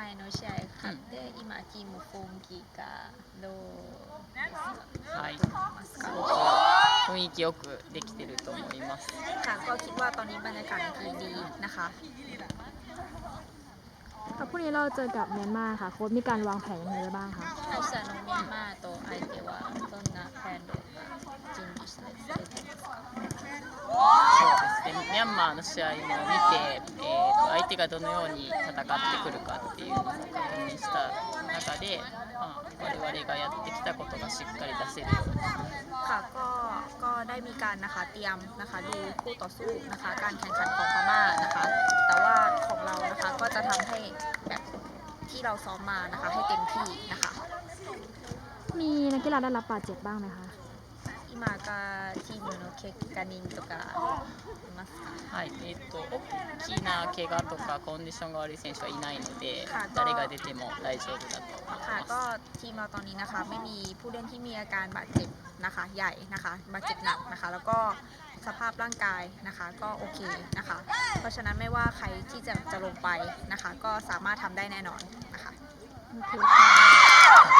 前の試合勝って、今チーム今季がどうですかはい、ますかすごく雰囲気よくできてると思います。 ค่ะก็คิดว่าตอนนี้บรรยากาศดีดีนะคะ ค่ะพรุ่งนี้เราเจอกับเมียนมาค่ะ โค้ชมีการวางแผนยังไงไว้บ้างคะ 明日のミャンマーと相手はどんなプランを ですね、ミャンマーの試合も見て、えー、と相手がどのように戦ってくるかっていうのを確認した中で、まあ、我々がやってきたことがしっかり出せるように ค่ะก็ก็ได้มีการนะคะเตรียมนะคะดูคู่ต่อสู้นะคะ การแข่งขันของพม่านะคะ แต่ว่าของเรานะคะก็จะทำให้แบบที่เราซ้อมมานะคะให้เต็มที่นะคะ มีนักกีฬาได้รับบาดเจ็บบ้างไหมคะ 今がチームの結果人とかいますかはいえー、と大きな怪我とかコンディションが悪い選手はいないのではい誰が出ても大丈夫だと思い ค่ะ ます。 ก็ทีมเราตอนนี้นะคะไม่มีผู้เล่นที่มีอาการบาดเจ็บนะคะใหญ่นะคะบาดเจ็บหนักนะคะ แล้วก็สภาพร่างกายนะคะก็โอเคนะคะ เพราะฉะนั้นไม่ว่าใครที่จะจะลงไปนะคะ ก็สามารถทำได้แน่นอนนะคะ โอเคค่ะ